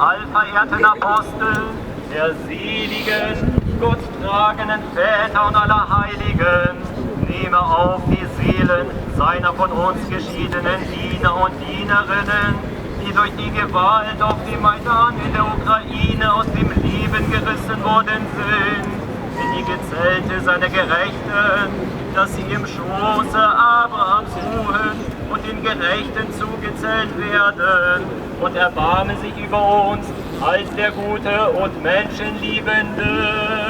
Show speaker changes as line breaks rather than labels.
allverehrten Apostel, der seligen, gotttragenden Väter und aller Heiligen, nehme auf die Seelen seiner von uns geschiedenen Diener und Dienerinnen, die durch die Gewalt auf dem Maidan in der Ukraine aus dem Leben gerissen worden sind, in die Gezelte seiner Gerechten, dass sie im Schoße Abrahams ruhen und den Gerechten zugezählt werden. Und erbarme sich über uns als der gute und menschenliebende